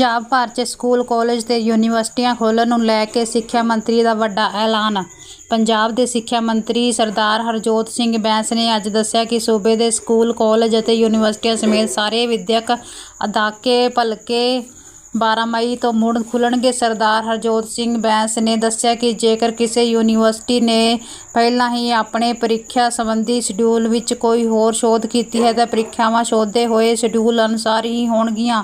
ਪੰਜਾਬ ਭਰ 'ਚ school, college ਤੇ ਯੂਨੀਵਰਸਿਟੀਆਂ ਖੋਲ੍ਹਣ ਨੂੰ ਲੈ ਕੇ ਸਿੱਖਿਆ ਮੰਤਰੀ ਦਾ ਵੱਡਾ ਐਲਾਨ। ਪੰਜਾਬ ਦੇ ਸਿੱਖਿਆ ਮੰਤਰੀ ਸਰਦਾਰ ਹਰਜੋਤ ਸਿੰਘ ਬੈਂਸ ਨੇ ਅੱਜ ਦੱਸਿਆ ਕਿ ਸੂਬੇ ਦੇ ਸਕੂਲ, ਕਾਲਜ ਅਤੇ ਯੂਨੀਵਰਸਿਟੀਆਂ ਸਮੇਤ ਸਾਰੇ ਵਿਦਿਅਕ ਅਦਾਕੇ ਭਲਕੇ 12 ਮਈ ਤੋਂ ਮੁੜ ਖੁੱਲ੍ਹਣਗੇ। ਸਰਦਾਰ ਹਰਜੋਤ ਸਿੰਘ ਬੈਂਸ ਨੇ ਦੱਸਿਆ ਕਿ ਜੇਕਰ ਕਿਸੇ ਯੂਨੀਵਰਸਿਟੀ ਨੇ ਪਹਿਲਾਂ ਹੀ ਆਪਣੇ ਪ੍ਰੀਖਿਆ ਸੰਬੰਧੀ ਸ਼ਡਿਊਲ ਵਿੱਚ ਕੋਈ ਹੋਰ ਸੋਧ ਕੀਤੀ ਹੈ, ਤਾਂ ਪ੍ਰੀਖਿਆਵਾਂ ਸੋਧੇ ਹੋਏ ਸ਼ਡਿਊਲ ਅਨੁਸਾਰ ਹੀ ਹੋਣਗੀਆਂ।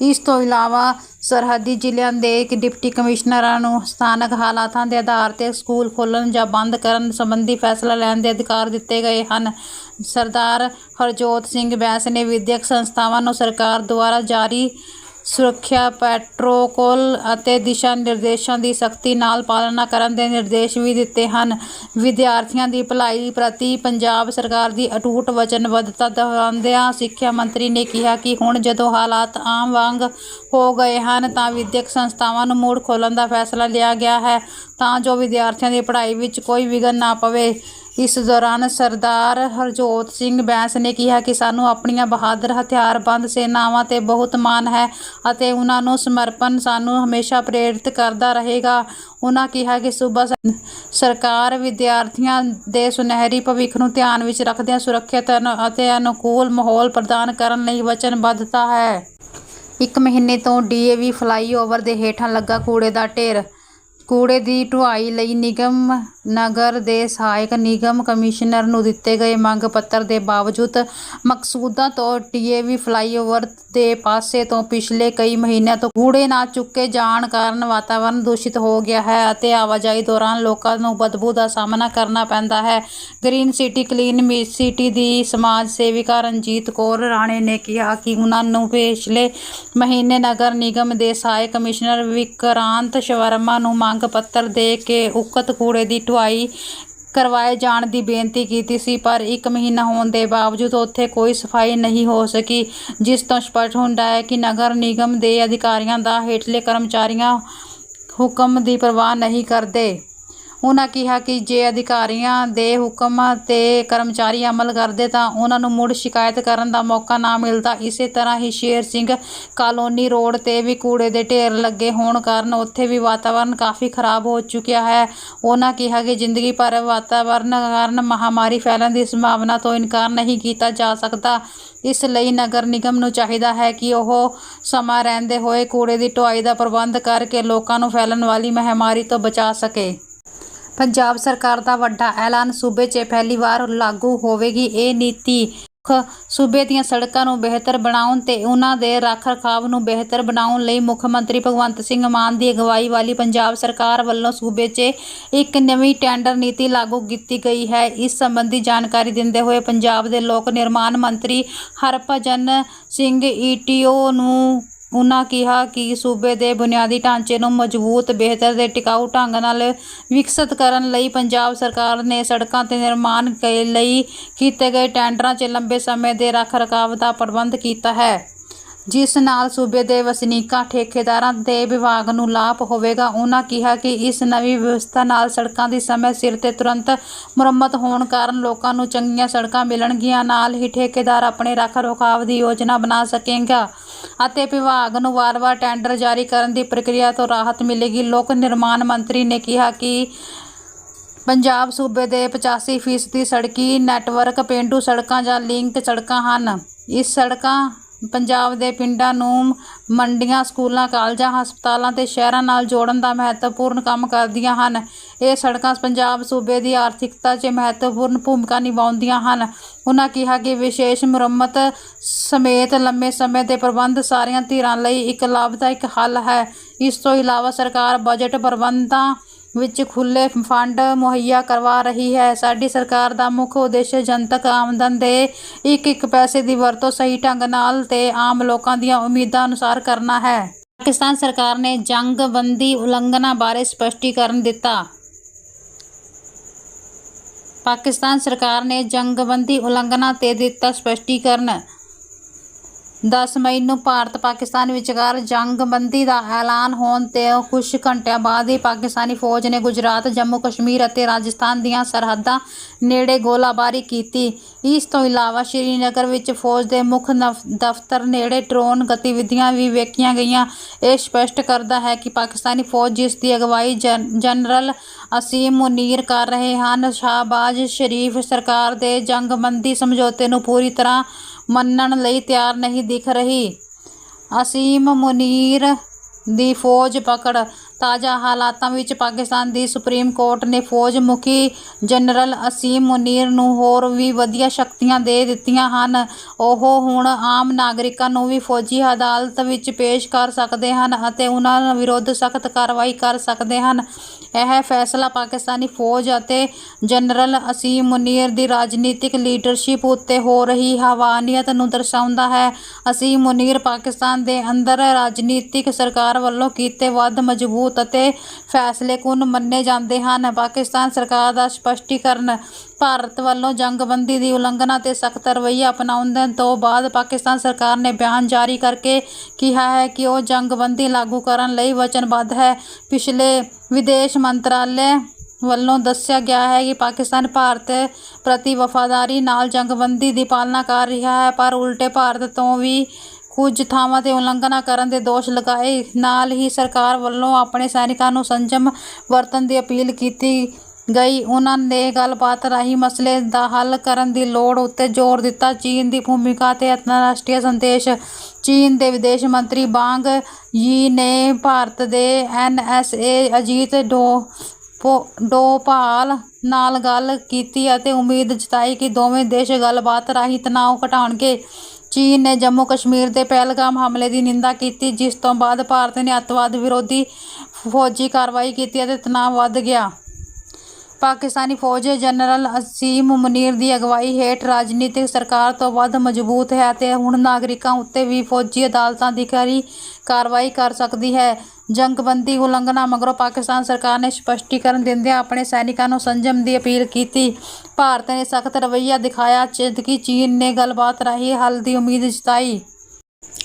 ਇਸ ਤੋਂ ਇਲਾਵਾ ਸਰਹੱਦੀ ਜ਼ਿਲ੍ਹਿਆਂ ਦੇ ਇੱਕ ਡਿਪਟੀ ਕਮਿਸ਼ਨਰਾਂ ਨੂੰ ਸਥਾਨਕ ਹਾਲਾਤਾਂ ਦੇ ਆਧਾਰ ਤੇ ਸਕੂਲ ਖੋਲ੍ਹਣ ਜਾਂ ਬੰਦ ਕਰਨ ਸੰਬੰਧੀ ਫੈਸਲਾ ਲੈਣ ਦੇ ਅਧਿਕਾਰ ਦਿੱਤੇ ਗਏ ਹਨ। ਸਰਦਾਰ ਹਰਜੋਤ ਸਿੰਘ ਬੈਂਸ ਨੇ ਵਿਦਿਅਕ ਸੰਸਥਾਵਾਂ ਨੂੰ ਸਰਕਾਰ ਦੁਆਰਾ ਜਾਰੀ ਸੁਰੱਖਿਆ ਪ੍ਰੋਟੋਕੋਲ ਅਤੇ ਦਿਸ਼ਾ ਨਿਰਦੇਸ਼ਾਂ ਦੀ ਸਖਤੀ ਨਾਲ ਪਾਲਣਾ ਕਰਨ ਦੇ ਨਿਰਦੇਸ਼ ਵੀ ਦਿੱਤੇ ਹਨ। ਵਿਦਿਆਰਥੀਆਂ ਦੀ ਭਲਾਈ ਪ੍ਰਤੀ ਪੰਜਾਬ ਸਰਕਾਰ ਦੀ ਅਟੂਟ ਵਚਨਬੱਧਤਾ ਦੁਹਰਾਉਂਦਿਆਂ ਸਿੱਖਿਆ ਮੰਤਰੀ ਨੇ ਕਿਹਾ ਕਿ ਹੁਣ ਜਦੋਂ ਹਾਲਾਤ ਆਮ ਵਾਂਗ ਹੋ ਗਏ ਹਨ, ਤਾਂ ਵਿਦਿਅਕ ਸੰਸਥਾਵਾਂ ਨੂੰ ਮੁੜ ਖੋਲ੍ਹਣ ਦਾ ਫੈਸਲਾ ਲਿਆ ਗਿਆ ਹੈ। ਤਾਂ ਜੋ ਵਿਦਿਆਰਥੀਆਂ ਦੀ ਪੜ੍ਹਾਈ ਵਿੱਚ ਕੋਈ ਵਿਘਨ ਨਾ ਪਵੇ ਇਸ ਦੌਰਾਨ ਸਰਦਾਰ ਹਰਜੋਤ ਸਿੰਘ ਬੈਂਸ ਨੇ ਕਿਹਾ ਕਿ ਸਾਨੂੰ ਆਪਣੀਆਂ ਬਹਾਦਰ ਹਥਿਆਰਬੰਦ ਸੈਨਾਵਾਂ ਤੇ ਬਹੁਤ ਮਾਣ ਹੈ ਅਤੇ ਉਹਨਾਂ ਨੂੰ ਸਮਰਪਣ ਸਾਨੂੰ ਹਮੇਸ਼ਾ ਪ੍ਰੇਰਿਤ ਕਰਦਾ ਰਹੇਗਾ। ਉਹਨਾਂ ਕਿਹਾ ਕਿ ਸੂਬਾ ਸਰਕਾਰ ਵਿਦਿਆਰਥੀਆਂ ਦੇ ਸੁਨਹਿਰੀ ਭਵਿੱਖ ਨੂੰ ਧਿਆਨ ਵਿੱਚ ਰੱਖਦਿਆਂ ਸੁਰੱਖਿਅਤ ਅਤੇ ਅਨੁਕੂਲ ਮਾਹੌਲ ਪ੍ਰਦਾਨ ਕਰਨ ਲਈ ਵਚਨਬੱਧਤਾ ਹੈ। ਇੱਕ ਮਹੀਨੇ ਤੋਂ ਡੀਏਵੀ ਫਲਾਈਓਵਰ ਦੇ ਹੇਠਾਂ ਲੱਗਾ ਕੂੜੇ ਦਾ ਢੇਰ। ਕੂੜੇ ਦੀ ਢੁਆਈ ਲਈ ਨਿਗਮ ਨਗਰ ਦੇ ਸਹਾਇਕ ਨਿਗਮ ਕਮਿਸ਼ਨਰ ਨੂੰ ਦਿੱਤੇ ਗਏ ਮੰਗ ਪੱਤਰ ਦੇ ਬਾਵਜੂਦ ਮਕਸੂਦਾਂ ਤੋਂ ਡੀਏਵੀ ਫਲਾਈਓਵਰ ਦੇ ਪਾਸੇ ਤੋਂ ਪਿਛਲੇ ਕਈ ਮਹੀਨਿਆਂ ਤੋਂ ਕੂੜੇ ਨਾ ਚੁੱਕੇ ਜਾਣ ਕਾਰਨ ਵਾਤਾਵਰਣ ਦੂਸ਼ਿਤ ਹੋ ਗਿਆ ਹੈ ਅਤੇ ਆਵਾਜਾਈ ਦੌਰਾਨ ਲੋਕਾਂ ਨੂੰ ਬਦਬੂ ਦਾ ਸਾਹਮਣਾ ਕਰਨਾ ਪੈਂਦਾ ਹੈ। ਗ੍ਰੀਨ ਸਿਟੀ, ਕਲੀਨ ਮੀ- ਸਿਟੀ ਦੀ ਸਮਾਜ ਸੇਵਿਕਾ ਰਣਜੀਤ ਕੌਰ ਰਾਣੇ ਨੇ ਕਿਹਾ ਕਿ ਉਹਨਾਂ ਨੂੰ ਪਿਛਲੇ ਮਹੀਨੇ ਨਗਰ ਨਿਗਮ ਦੇ ਸਹਾਇਕ ਕਮਿਸ਼ਨਰ ਵਿਕਰਾਂਤ ਸ਼ਵਰਮਾ ਨੂੰ ਮੰਗ ਪੱਤਰ ਦੇ ਕੇ ਉਕਤ ਕੂੜੇ ਦੀ ਢੁਆਈ ਕਰਵਾਏ ਜਾਣ ਦੀ ਬੇਨਤੀ ਕੀਤੀ ਸੀ, ਪਰ ਇੱਕ ਮਹੀਨਾ ਹੋਣ ਦੇ ਬਾਵਜੂਦ ਉੱਥੇ ਕੋਈ ਸਫ਼ਾਈ ਨਹੀਂ ਹੋ ਸਕੀ, ਜਿਸ ਤੋਂ ਸਪਸ਼ਟ ਹੁੰਦਾ ਹੈ ਕਿ ਨਗਰ ਨਿਗਮ ਦੇ ਅਧਿਕਾਰੀਆਂ ਦਾ ਹੇਠਲੇ ਕਰਮਚਾਰੀਆਂ ਹੁਕਮ ਦੀ ਪਰਵਾਹ ਨਹੀਂ ਕਰਦੇ। ਉਹਨਾਂ ਕਿਹਾ ਕਿ ਜੇ ਅਧਿਕਾਰੀਆਂ ਦੇ ਹੁਕਮਾਂ ਤੇ ਕਰਮਚਾਰੀ ਅਮਲ ਕਰਦੇ ਤਾਂ ਉਹਨਾਂ ਨੂੰ ਮੁੜ ਸ਼ਿਕਾਇਤ ਕਰਨ ਦਾ ਮੌਕਾ ਨਾ ਮਿਲਦਾ। ਇਸੇ ਤਰ੍ਹਾਂ ਹੀ ਸ਼ੇਰ ਸਿੰਘ ਕਾਲੋਨੀ ਰੋਡ ਤੇ ਵੀ ਕੂੜੇ ਦੇ ਢੇਰ ਲੱਗੇ ਹੋਣ ਕਾਰਨ ਉੱਥੇ ਵੀ ਵਾਤਾਵਰਣ ਕਾਫੀ ਖਰਾਬ ਹੋ ਚੁੱਕਿਆ ਹੈ। ਉਹਨਾਂ ਕਿਹਾ ਕਿ ਜ਼ਿੰਦਗੀ ਭਰ ਵਾਤਾਵਰਣ ਕਾਰਨ ਮਹਾਮਾਰੀ ਫੈਲਣ ਦੀ ਸੰਭਾਵਨਾ ਤੋਂ ਇਨਕਾਰ ਨਹੀਂ ਕੀਤਾ ਜਾ ਸਕਦਾ। ਇਸ ਲਈ ਨਗਰ ਨਿਗਮ ਨੂੰ ਚਾਹੀਦਾ ਹੈ ਕਿ ਉਹ ਸਮਾਂ ਰਹਿੰਦੇ ਹੋਏ ਕੂੜੇ ਦੀ ਢੁਆਈ ਦਾ ਪ੍ਰਬੰਧ ਕਰਕੇ ਲੋਕਾਂ ਨੂੰ ਫੈਲਣ ਵਾਲੀ ਮਹਾਮਾਰੀ ਤੋਂ ਬਚਾ ਸਕੇ। ਪੰਜਾਬ ਸਰਕਾਰ ਦਾ ਵੱਡਾ ਐਲਾਨ ਸੂਬੇ 'ਚ ਪਹਿਲੀ ਵਾਰ ਲਾਗੂ ਹੋਵੇਗੀ। ਇਹ ਨੀਤੀ ਮੁੱਖ ਸੂਬੇ ਦੀਆਂ ਸੜਕਾਂ ਨੂੰ ਬਿਹਤਰ ਬਣਾਉਣ ਤੇ ਉਹਨਾਂ ਦੇ ਰੱਖ-ਰਖਾਵ ਨੂੰ ਬਿਹਤਰ ਬਣਾਉਣ ਲਈ ਮੁੱਖ ਮੰਤਰੀ ਭਗਵੰਤ ਸਿੰਘ ਮਾਨ ਦੀ ਅਗਵਾਈ ਵਾਲੀ ਪੰਜਾਬ ਸਰਕਾਰ ਵੱਲੋਂ ਸੂਬੇ 'ਚ ਇੱਕ ਨਵੀਂ ਟੈਂਡਰ ਨੀਤੀ ਲਾਗੂ ਕੀਤੀ ਗਈ ਹੈ। ਇਸ ਸੰਬੰਧੀ ਜਾਣਕਾਰੀ ਦਿੰਦੇ ਹੋਏ ਪੰਜਾਬ ਦੇ ਲੋਕ ਨਿਰਮਾਣ ਮੰਤਰੀ ਹਰਭਜਨ ਸਿੰਘ ਈਟੀਓ ਨੂੰ ਉਨ੍ਹਾਂ ਕਿਹਾ ਕਿ ਸੂਬੇ ਦੇ ਬੁਨਿਆਦੀ ਢਾਂਚੇ ਨੂੰ ਮਜ਼ਬੂਤ, ਬਿਹਤਰ ਤੇ ਟਿਕਾਊ ਢੰਗ ਨਾਲ ਵਿਕਸਿਤ ਕਰਨ ਲਈ ਪੰਜਾਬ ਸਰਕਾਰ ਨੇ ਸੜਕਾਂ ਤੇ ਨਿਰਮਾਣ ਕੇ ਲਈ ਕੀਤੇ ਗਏ ਟੈਂਡਰਾਂ 'ਚ ਲੰਬੇ ਸਮੇਂ ਦੇ ਰੱਖ ਰਖਾਵ ਦਾ ਪ੍ਰਬੰਧ ਕੀਤਾ ਹੈ। ਜਿਸ ਨਾਲ ਸੂਬੇ ਦੇ ਵਸਨੀਕਾਂ, ਠੇਕੇਦਾਰਾਂ ਤੇ ਵਿਭਾਗ ਨੂੰ ਲਾਭ ਹੋਵੇਗਾ, ਉਹਨਾਂ ਕਿਹਾ ਕਿ ਇਸ ਨਵੀਂ ਵਿਵਸਥਾ ਨਾਲ ਸੜਕਾਂ ਦੀ ਸਮੇਂ ਸਿਰ ਤੇ ਤੁਰੰਤ ਮੁਰੰਮਤ ਹੋਣ ਕਾਰਨ ਲੋਕਾਂ ਨੂੰ ਚੰਗੀਆਂ ਸੜਕਾਂ ਮਿਲਣਗੀਆਂ, ਨਾਲ ਹੀ ਠੇਕੇਦਾਰ ਆਪਣੇ ਰੱਖ ਰਖਾਵ ਦੀ ਯੋਜਨਾ ਬਣਾ ਸਕੇਗਾ ਅਤੇ ਵਿਭਾਗ ਨੂੰ ਵਾਰ-ਵਾਰ ਟੈਂਡਰ ਜਾਰੀ ਕਰਨ ਦੀ ਪ੍ਰਕਿਰਿਆ ਤੋਂ ਰਾਹਤ ਮਿਲੇਗੀ। ਲੋਕ ਨਿਰਮਾਣ ਮੰਤਰੀ ਨੇ ਕਿਹਾ ਕਿ ਪੰਜਾਬ ਸੂਬੇ ਦੇ 85% ਫੀਸਦੀ ਸੜਕੀ ਨੈਟਵਰਕ ਪੇਂਡੂ ਸੜਕਾਂ ਜਾਂ ਲਿੰਕ ਸੜਕਾਂ ਹਨ। ਇਸ ਸੜਕਾਂ ਪੰਜਾਬ ਦੇ ਪਿੰਡਾਂ ਨੂੰ ਮੰਡੀਆਂ, ਸਕੂਲਾਂ, ਕਾਲਜਾਂ, ਹਸਪਤਾਲਾਂ ਤੇ ਸ਼ਹਿਰਾਂ ਨਾਲ ਜੋੜਨ ਦਾ ਮਹੱਤਵਪੂਰਨ ਕੰਮ ਕਰਦੀਆਂ ਹਨ। ਇਹ ਸੜਕਾਂ ਪੰਜਾਬ ਸੂਬੇ ਦੀ ਆਰਥਿਕਤਾ 'ਚ ਮਹੱਤਵਪੂਰਨ ਭੂਮਿਕਾ ਨਿਭਾਉਂਦੀਆਂ ਹਨ। ਉਹਨਾਂ ਕਿਹਾ ਕਿ ਵਿਸ਼ੇਸ਼ ਮੁਰੰਮਤ ਸਮੇਤ ਲੰਮੇ ਸਮੇਂ ਦੇ ਪ੍ਰਬੰਧ ਸਾਰੀਆਂ ਧਿਰਾਂ ਲਈ ਇੱਕ ਲਾਭਦਾਇਕ ਹੱਲ ਹੈ। ਇਸ ਤੋਂ ਇਲਾਵਾ ਸਰਕਾਰ ਬਜਟ ਪ੍ਰਬੰਧਾਂ ਵਿੱਚ ਖੁੱਲੇ ਫੰਡ ਮੁਹੱਈਆ ਕਰਵਾ ਰਹੀ ਹੈ। ਸਾਡੀ ਸਰਕਾਰ ਦਾ ਮੁੱਖ ਉਦੇਸ਼ ਜਨਤਕ ਆਮਦਨ ਦੇ ਇੱਕ ਇੱਕ ਪੈਸੇ ਦੀ ਵਰਤੋਂ ਸਹੀ ਢੰਗ ਨਾਲ ਤੇ ਆਮ ਲੋਕਾਂ ਦੀਆਂ ਉਮੀਦਾਂ ਅਨੁਸਾਰ ਕਰਨਾ ਹੈ। ਪਾਕਿਸਤਾਨ ਸਰਕਾਰ ਨੇ ਜੰਗਬੰਦੀ ਉਲੰਘਣਾ ਬਾਰੇ ਸਪਸ਼ਟੀਕਰਨ ਦਿੱਤਾ। ਪਾਕਿਸਤਾਨ ਸਰਕਾਰ ਨੇ ਜੰਗਬੰਦੀ ਉਲੰਘਣਾ ਤੇ ਦਿੱਤਾ ਸਪਸ਼ਟੀਕਰਨ। 10 ਮਈ ਨੂੰ ਭਾਰਤ ਪਾਕਿਸਤਾਨ ਵਿਚਕਾਰ ਜੰਗਬੰਦੀ ਦਾ ਐਲਾਨ ਹੋਣ ਤੇ ਕੁਝ ਘੰਟਿਆਂ ਬਾਅਦ ਹੀ ਪਾਕਿਸਤਾਨੀ ਫੌਜ ਨੇ ਗੁਜਰਾਤ, ਜੰਮੂ, ਕਸ਼ਮੀਰ ਅਤੇ ਰਾਜਸਥਾਨ ਦੀਆਂ ਸਰਹੱਦਾਂ ਨੇੜੇ ਗੋਲਾਬਾਰੀ ਕੀਤੀ। ਇਸ ਤੋਂ ਇਲਾਵਾ ਸ਼੍ਰੀਨਗਰ ਵਿੱਚ ਫੌਜ ਦੇ ਮੁੱਖ ਨਫ- ਦਫ਼ਤਰ ਨੇੜੇ ਡਰੋਨ ਗਤੀਵਿਧੀਆਂ ਵੀ ਵੇਖੀਆਂ ਗਈਆਂ। ਇਹ ਸਪਸ਼ਟ ਕਰਦਾ ਹੈ ਕਿ ਪਾਕਿਸਤਾਨੀ ਫੌਜ ਜਿਸ ਦੀ ਅਗਵਾਈ ਜਨ- ਜਨਰਲ ਅਸੀਮ ਮੁਨੀਰ ਕਰ ਰਹੇ ਹਨ, ਸ਼ਾਹਬਾਜ਼ ਸ਼ਰੀਫ ਸਰਕਾਰ ਦੇ ਜੰਗਬੰਦੀ ਸਮਝੌਤੇ ਨੂੰ ਪੂਰੀ ਤਰ੍ਹਾਂ ਮੰਨਣ ਲਈ ਤਿਆਰ ਨਹੀਂ ਦਿਖ ਰਹੀ। ਅਸੀਮ ਮੁਨੀਰ ਦੀ ਫੌਜ ਪਕੜ। ਤਾਜ਼ਾ ਹਾਲਾਤਾਂ ਵਿੱਚ ਪਾਕਿਸਤਾਨ ਦੀ ਸੁਪਰੀਮ ਕੋਰਟ ਨੇ ਫੌਜ ਮੁਖੀ ਜਨਰਲ ਅਸੀਮ ਮੁਨੀਰ ਨੂੰ ਹੋਰ ਵੀ ਵਧੀਆ ਸ਼ਕਤੀਆਂ ਦੇ ਦਿੱਤੀਆਂ ਹਨ। ਉਹ ਹੁਣ ਆਮ ਨਾਗਰਿਕਾਂ ਨੂੰ ਵੀ ਫੌਜੀ ਅਦਾਲਤ ਵਿੱਚ ਪੇਸ਼ ਕਰ ਸਕਦੇ ਹਨ ਅਤੇ ਉਹਨਾਂ ਵਿਰੁੱਧ ਸਖਤ ਕਾਰਵਾਈ ਕਰ ਸਕਦੇ ਹਨ। ਇਹ ਫੈਸਲਾ ਪਾਕਿਸਤਾਨੀ ਫੌਜ ਅਤੇ ਜਨਰਲ ਅਸੀਮ ਮੁਨੀਰ ਦੀ ਰਾਜਨੀਤਿਕ ਲੀਡਰਸ਼ਿਪ ਉੱਤੇ ਹੋ ਰਹੀ ਹਵਾਨੀਅਤ ਨੂੰ ਦਰਸਾਉਂਦਾ ਹੈ। ਅਸੀਮ ਮੁਨੀਰ ਪਾਕਿਸਤਾਨ ਦੇ ਅੰਦਰ ਰਾਜਨੀਤਿਕ ਸਰਕਾਰ ਵੱਲੋਂ ਕੀਤੇ ਵੱਧ ਮਜ਼ਬੂਤ ਅਤੇ ਫੈਸਲੇਕੁਨ ਮੰਨੇ ਜਾਂਦੇ ਹਨ। ਪਾਕਿਸਤਾਨ ਸਰਕਾਰ ਦਾ ਸਪਸ਼ਟੀਕਰਨ ਭਾਰਤ ਵੱਲੋਂ ਜੰਗਬੰਦੀ ਦੀ ਉਲੰਘਣਾ ਤੇ ਸਖਤ ਰਵੱਈਆ ਅਪਣਾਉਣ ਤੋਂ ਬਾਅਦ ਪਾਕਿਸਤਾਨ ਸਰਕਾਰ ਨੇ ਬਿਆਨ ਜਾਰੀ ਕਰਕੇ ਕਿਹਾ ਹੈ ਕਿ ਉਹ ਜੰਗਬੰਦੀ ਲਾਗੂ ਕਰਨ ਲਈ ਵਚਨਬੱਧ ਹੈ। ਪਿਛਲੇ ਵਿਦੇਸ਼ ਮੰਤਰਾਲੇ ਵੱਲੋਂ ਦੱਸਿਆ ਗਿਆ ਹੈ ਕਿ ਪਾਕਿਸਤਾਨ ਭਾਰਤ ਪ੍ਰਤੀ ਵਫਾਦਾਰੀ ਨਾਲ ਜੰਗਬੰਦੀ ਦੀ ਪਾਲਣਾ ਕਰ ਰਿਹਾ ਹੈ, ਪਰ ਉਲਟੇ ਭਾਰਤ ਤੋਂ ਵੀ ਕੁਝ ਥਾਵਾਂ ਤੇ ਉਲੰਘਣਾ ਕਰਨ ਦੇ ਦੋਸ਼ ਲਗਾਏ। ਨਾਲ ਹੀ ਸਰਕਾਰ ਵੱਲੋਂ ਆਪਣੇ ਸੈਨਿਕਾਂ ਨੂੰ ਸੰਜਮ ਵਰਤਣ ਦੀ ਅਪੀਲ ਕੀਤੀ ਗਈ। ਉਹਨਾਂ ਨੇ ਗੱਲਬਾਤ ਰਾਹੀਂ ਮਸਲੇ ਦਾ ਹੱਲ ਕਰਨ ਦੀ ਲੋੜ ਉੱਤੇ ਜ਼ੋਰ ਦਿੱਤਾ। ਚੀਨ ਦੀ ਭੂਮਿਕਾ ਤੇ ਅੰਤਰਰਾਸ਼ਟਰੀ ਸੰਦੇਸ਼। ਚੀਨ ਦੇ ਵਿਦੇਸ਼ ਮੰਤਰੀ ਬਾਂਗ ਯੀ ਨੇ ਭਾਰਤ ਦੇ ਐਨਐਸਏ ਅਜੀਤ ਡੋ ਪੋ- ਡੋਭਾਲ ਨਾਲ ਗੱਲ ਕੀਤੀ ਅਤੇ ਉਮੀਦ ਜਤਾਈ ਕਿ ਦੋਵੇਂ ਦੇਸ਼ ਗੱਲਬਾਤ ਰਾਹੀਂ ਤਣਾਅ ਘਟਾਉਣਗੇ। ਚੀਨ ਨੇ ਜੰਮੂ ਕਸ਼ਮੀਰ ਦੇ ਪਹਿਲਗਾਮ ਹਮਲੇ ਦੀ ਨਿੰਦਾ ਕੀਤੀ, ਜਿਸ ਤੋਂ ਬਾਅਦ ਭਾਰਤ ਨੇ ਅੱਤਵਾਦ ਵਿਰੋਧੀ ਫੌਜੀ ਕਾਰਵਾਈ ਕੀਤੀ ਅਤੇ ਤਣਾਅ ਵੱਧ ਗਿਆ। ਪਾਕਿਸਤਾਨੀ ਫੌਜ ਜਨਰਲ ਅਸੀਮ ਮੁਨੀਰ ਦੀ ਅਗਵਾਈ ਹੇਠ ਰਾਜਨੀਤਿਕ ਸਰਕਾਰ ਤੋਂ ਵੱਧ ਮਜ਼ਬੂਤ ਹੈ ਅਤੇ ਹੁਣ ਨਾਗਰਿਕਾਂ ਉੱਤੇ ਵੀ ਫੌਜੀ ਅਦਾਲਤਾਂ ਦੀ ਖਰੀ ਕਾਰਵਾਈ ਕਰ ਸਕਦੀ ਹੈ। ਜੰਗਬੰਦੀ ਉਲੰਘਣਾ ਮਗਰੋਂ ਪਾਕਿਸਤਾਨ ਸਰਕਾਰ ਨੇ ਸਪਸ਼ਟੀਕਰਨ ਦਿੰਦਿਆਂ ਆਪਣੇ ਸੈਨਿਕਾਂ ਨੂੰ ਸੰਜਮ ਦੀ ਅਪੀਲ ਕੀਤੀ। ਭਾਰਤ ਨੇ ਸਖਤ ਰਵੱਈਆ ਦਿਖਾਇਆ। ਜਦਕਿ ਚੀਨ ਨੇ ਗੱਲਬਾਤ ਰਾਹੀਂ ਹੱਲ ਦੀ ਉਮੀਦ ਜਤਾਈ।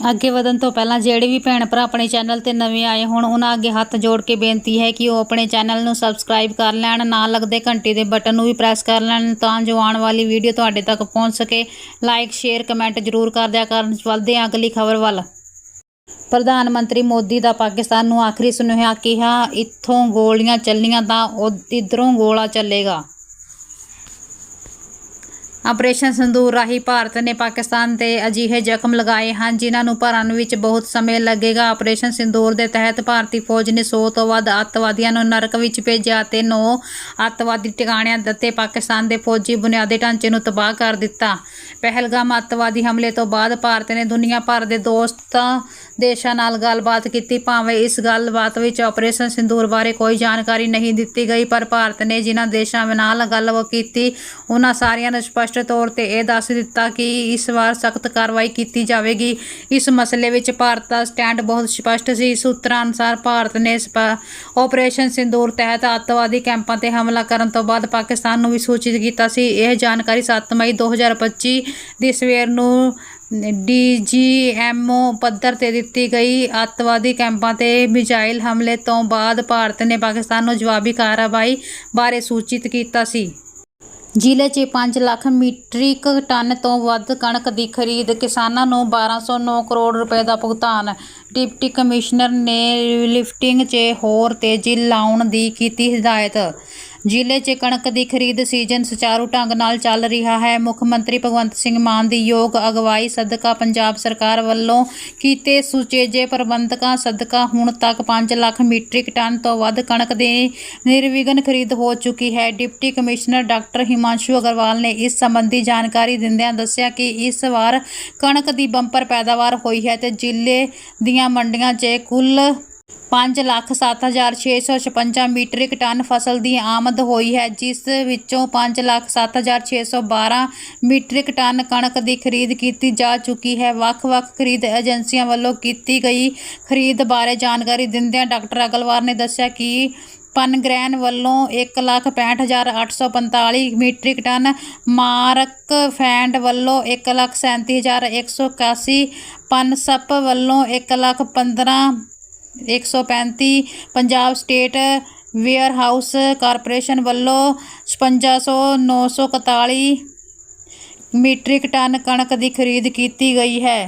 ਅੱਗੇ ਵਧਣ ਤੋਂ ਪਹਿਲਾਂ ਜਿਹੜੇ ਵੀ ਭੈਣ ਭਰਾ ਆਪਣੇ ਚੈਨਲ ਤੇ ਨਵੇਂ ਆਏ ਹੋਣ, ਉਹਨਾਂ ਅੱਗੇ ਹੱਥ ਜੋੜ ਕੇ ਬੇਨਤੀ ਹੈ ਕਿ ਉਹ ਆਪਣੇ ਚੈਨਲ ਨੂੰ ਸਬਸਕ੍ਰਾਈਬ ਕਰ ਲੈਣ ਨਾਲ ਲੱਗਦੇ ਘੰਟੀ ਦੇ ਬਟਨ ਨੂੰ ਵੀ ਪ੍ਰੈਸ ਕਰ ਲੈਣ ਤਾਂ ਜੋ ਆਉਣ ਵਾਲੀ ਵੀਡੀਓ ਤੁਹਾਡੇ ਤੱਕ ਪਹੁੰਚ ਸਕੇ। ਲਾਈਕ ਸ਼ੇਅਰ ਕਮੈਂਟ ਜ਼ਰੂਰ ਕਰ ਦਿਆ ਕਰਨ। ਵੱਲਦੇ ਹਾਂ ਅਗਲੀ ਖਬਰ ਵੱਲ। ਪ੍ਰਧਾਨ ਮੰਤਰੀ ਮੋਦੀ ਦਾ ਪਾਕਿਸਤਾਨ ਨੂੰ ਆਖਰੀ ਸੁਨੇਹਾ ਕਿਹਾ, ਇੱਥੋਂ ਗੋਲੀਆਂ ਚੱਲੀਆਂ ਤਾਂ ਇਧਰੋਂ ਗੋਲਾ ਚੱਲੇਗਾ। ਆਪਰੇਸ਼ਨ ਸੰਦੂਰ ਰਾਹੀਂ ਭਾਰਤ ਨੇ ਪਾਕਿਸਤਾਨ ਤੇ ਅਜਿਹੇ ਜ਼ਖਮ ਲਗਾਏ ਹਨ, ਜਿਨ੍ਹਾਂ ਨੂੰ ਭਰਨ ਵਿੱਚ ਬਹੁਤ ਸਮੇਂ ਲੱਗੇਗਾ। ਆਪਰੇਸ਼ਨ ਸਿੰਦੂਰ ਦੇ ਤਹਿਤ ਭਾਰਤੀ ਫੌਜ ਨੇ 100 ਤੋਂ ਵੱਧ ਅੱਤਵਾਦੀਆਂ ਨੂੰ ਨਰਕ ਵਿੱਚ ਭੇਜਿਆ ਤੇ 9 ਅੱਤਵਾਦੀ ਟਿਕਾਣਿਆਂ ਅਤੇ ਪਾਕਿਸਤਾਨ ਦੇ ਫੌਜੀ ਬੁਨਿਆਦੀ ਢਾਂਚੇ ਨੂੰ ਤਬਾਹ ਕਰ ਦਿੱਤਾ। ਪਹਿਲਗਾਮ ਅੱਤਵਾਦੀ ਹਮਲੇ ਤੋਂ ਬਾਅਦ ਭਾਰਤ ਨੇ ਦੁਨੀਆ ਭਰ ਦੇ ਦੋਸਤਾਂ ਦੇਸ਼ਾਂ ਨਾਲ ਗੱਲਬਾਤ ਕੀਤੀ। ਭਾਵੇਂ ਇਸ ਗੱਲਬਾਤ ਵਿੱਚ ਆਪਰੇਸ਼ਨ ਸਿੰਦੂਰ ਬਾਰੇ ਕੋਈ ਜਾਣਕਾਰੀ ਨਹੀਂ ਦਿੱਤੀ ਗਈ, ਪਰ ਭਾਰਤ ਨੇ ਜਿਨ੍ਹਾਂ ਦੇਸ਼ਾਂ ਨਾਲ ਗੱਲ ਕੀਤੀ, ਉਹਨਾਂ ਸਾਰਿਆਂ ਨੂੰ ਸਪਸ਼ਟ ਸਪਸ਼ਟ ਤੌਰ ਤੇ ਇਹ ਦੱਸ ਦਿੱਤਾ ਕਿ ਇਸ ਵਾਰ ਸਖਤ ਕਾਰਵਾਈ ਕੀਤੀ ਜਾਵੇਗੀ। ਇਸ ਮਸਲੇ ਵਿੱਚ ਭਾਰਤ ਦਾ ਸਟੈਂਡ ਬਹੁਤ ਸਪਸ਼ਟ ਸੀ। ਸੂਤਰਾਂ ਅਨੁਸਾਰ ਭਾਰਤ ਨੇ ਸਪ- ਆਪਰੇਸ਼ਨ ਸਿੰਦੂਰ ਤਹਿਤ ਅੱਤਵਾਦੀ ਕੈਂਪਾਂ ਤੇ ਹਮਲਾ ਕਰਨ ਤੋਂ ਬਾਅਦ ਪਾਕਿਸਤਾਨ ਨੂੰ ਵੀ ਸੂਚਿਤ ਕੀਤਾ ਸੀ। ਇਹ ਜਾਣਕਾਰੀ 7 ਮਈ 2025 ਦੀ ਸਵੇਰ ਨੂੰ ਡੀਜੀਐਮਓ ਪੱਧਰ ਤੇ ਦਿੱਤੀ ਗਈ। ਅੱਤਵਾਦੀ ਕੈਂਪਾਂ ਤੇ ਮਿਜ਼ਾਈਲ ਹਮਲੇ ਤੋਂ ਬਾਅਦ ਭਾਰਤ ਨੇ ਪਾਕਿਸਤਾਨ ਨੂੰ ਜਵਾਬੀ ਕਾਰਵਾਈ ਬਾਰੇ ਸੂਚਿਤ ਕੀਤਾ ਸੀ। ਜ਼ਿਲ੍ਹੇ 'ਚ 5 ਲੱਖ ਮੀਟ੍ਰਿਕ ਟਨ ਤੋਂ ਵੱਧ ਕਣਕ ਦੀ ਖਰੀਦ, ਕਿਸਾਨਾਂ ਨੂੰ 1209 ਕਰੋੜ ਰੁਪਏ ਦਾ ਭੁਗਤਾਨ। ਡਿਪਟੀ ਕਮਿਸ਼ਨਰ ਨੇ ਲਿਫਟਿੰਗ 'ਚ ਹੋਰ ਤੇਜ਼ੀ ਲਾਉਣ ਦੀ ਕੀਤੀ ਹਦਾਇਤ। ਜ਼ਿਲ੍ਹੇ 'ਚ ਕਣਕ ਦੀ ਖਰੀਦ ਸੀਜ਼ਨ ਸੁਚਾਰੂ ਢੰਗ ਨਾਲ ਚੱਲ ਰਿਹਾ ਹੈ। ਮੁੱਖ ਮੰਤਰੀ ਭਗਵੰਤ ਸਿੰਘ ਮਾਨ ਦੀ ਯੋਗ ਅਗਵਾਈ ਸਦਕਾ ਪੰਜਾਬ ਸਰਕਾਰ ਵੱਲੋਂ ਕੀਤੇ ਸੁਚੇਜੇ ਪ੍ਰਬੰਧਕਾਂ ਸਦਕਾ ਹੁਣ ਤੱਕ 5 ਲੱਖ ਮੀਟ੍ਰਿਕ ਟਨ ਤੋਂ ਵੱਧ ਕਣਕ ਦੀ ਨਿਰਵਿਘਨ ਖਰੀਦ ਹੋ ਚੁੱਕੀ ਹੈ। Deputy commissioner doctor Himanshu Agarwal ਨੇ ਇਸ ਸੰਬੰਧੀ ਜਾਣਕਾਰੀ ਦਿੰਦਿਆਂ ਦੱਸਿਆ ਕਿ ਇਸ ਵਾਰ ਕਣਕ ਦੀ ਬੰਪਰ ਪੈਦਾਵਾਰ ਹੋਈ ਹੈ ਤੇ ਜ਼ਿਲ੍ਹੇ ਦੀਆਂ ਮੰਡੀਆਂ 'ਚ ਕੁੱਲ 50,0656 ਮੀਟ੍ਰਿਕ ਟਨ ਫਸਲ ਦੀ ਆਮਦ ਹੋਈ ਹੈ ਜਿਸ ਵਿੱਚੋਂ 5,07,612 ਮੀਟ੍ਰਿਕ ਟਨ ਕਣਕ ਦੀ ਖਰੀਦ ਕੀਤੀ ਜਾ ਚੁੱਕੀ ਹੈ। ਵੱਖ-ਵੱਖ ਖਰੀਦ ਏਜੰਸੀਆਂ ਵੱਲੋਂ ਕੀਤੀ ਗਈ ਖਰੀਦ ਬਾਰੇ ਜਾਣਕਾਰੀ ਦਿੰਦਿਆਂ ਡਾਕਟਰ ਅਗਲਵਾਰ ਨੇ ਦੱਸਿਆ ਕਿ ਪਨਗ੍ਰੈਨ ਵੱਲੋਂ 165845 ਮੀਟ੍ਰਿਕ ਟਨ ਮਾਰਕ ਫੈਂਡ ਵੱਲੋਂ 137181 ਪਨਸਪ ਵੱਲੋਂ 1151 135 ਪੰਜਾਬ ਸਟੇਟ ਵੇਅਰਹਾਊਸ ਕਾਰਪੋਰੇਸ਼ਨ ਵੱਲੋਂ 5600 941 ਮੀਟ੍ਰਿਕ ਟਨ ਕਣਕ ਦੀ ਖਰੀਦ ਕੀਤੀ ਗਈ ਹੈ।